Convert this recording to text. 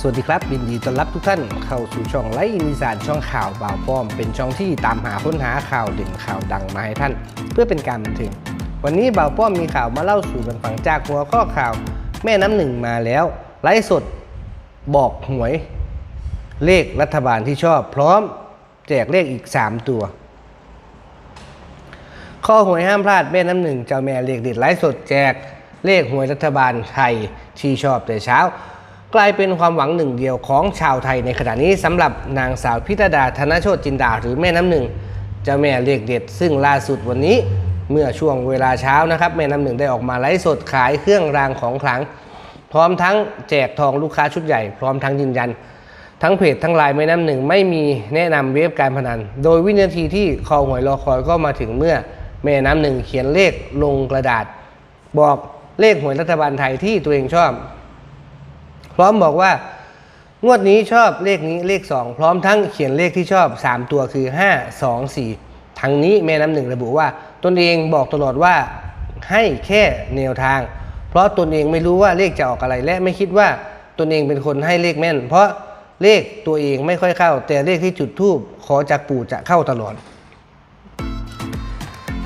สวัสดีครับยินดีต้อนรับทุกท่านเข้าสู่ช่องไลฟ์อินิสานช่องข่าวบ่าวป้อม เป็นช่องที่ตามหาค้นหาข่าวเด่นข่าวดังมาให้ท่าน เพื่อเป็นการบันเทิงวันนี้บ่าวป้อมมีข่าวมาเล่าสู่กันฟังจากหัวข้อข่าว แม่น้ำหนึ่งมาแล้ว ไลฟ์สดบอกหวย เลขรัฐบาลที่ชอบ พร้อมแจกเลขอีก 3 ตัว ข้อหวยห้ามพลาดแม่น้ำหนึ่งเจ้าแม่เลขเด็ดไลฟ์สดแจกเลขหวยรัฐบาลไทยที่ชอบแต่เช้า กลายเป็นความหวังหนึ่งเดียวของชาวไทยในขณะนี้สำหรับนางสาวพิตดาธนโชตจินดาหรือแม่น้ำหนึ่งเจ้าแม่เลขเด็ด ซึ่งล่าสุดวันนี้เมื่อช่วงเวลาเช้านะครับ แม่น้ำหนึ่งได้ออกมาไลฟ์สดขายเครื่องรางของขลัง พร้อมทั้งแจกทองลูกค้าชุดใหญ่ พร้อมทั้งยืนยัน ทั้งเพจทั้งไลน์แม่น้ำหนึ่งไม่มีแนะนำเว็บการพนัน โดยวินาทีที่คอหวยรอคอยก็มาถึงเมื่อแม่น้ำหนึ่งเขียนเลขลงกระดาษ บอกเลขหวยรัฐบาลไทยที่ตัวเองชอบ พร้อมบอกว่างวดนี้ชอบเลขนี้เลข 2 พร้อมทั้งเขียนเลขที่ชอบ 3 ตัวคือ 5 2 4 ทั้งนี้แม่น้ำหนึ่งระบุว่า ตนเองบอกตลอดว่าให้แค่แนวทาง เพราะตนเองไม่รู้ว่าเลขจะออกอะไรและไม่คิดว่าตนเองเป็นคนให้เลขแม่น เพราะเลขตัวเองไม่ค่อยเข้า แต่เลขที่จุดทูบขอจากปู่จะเข้าตลอด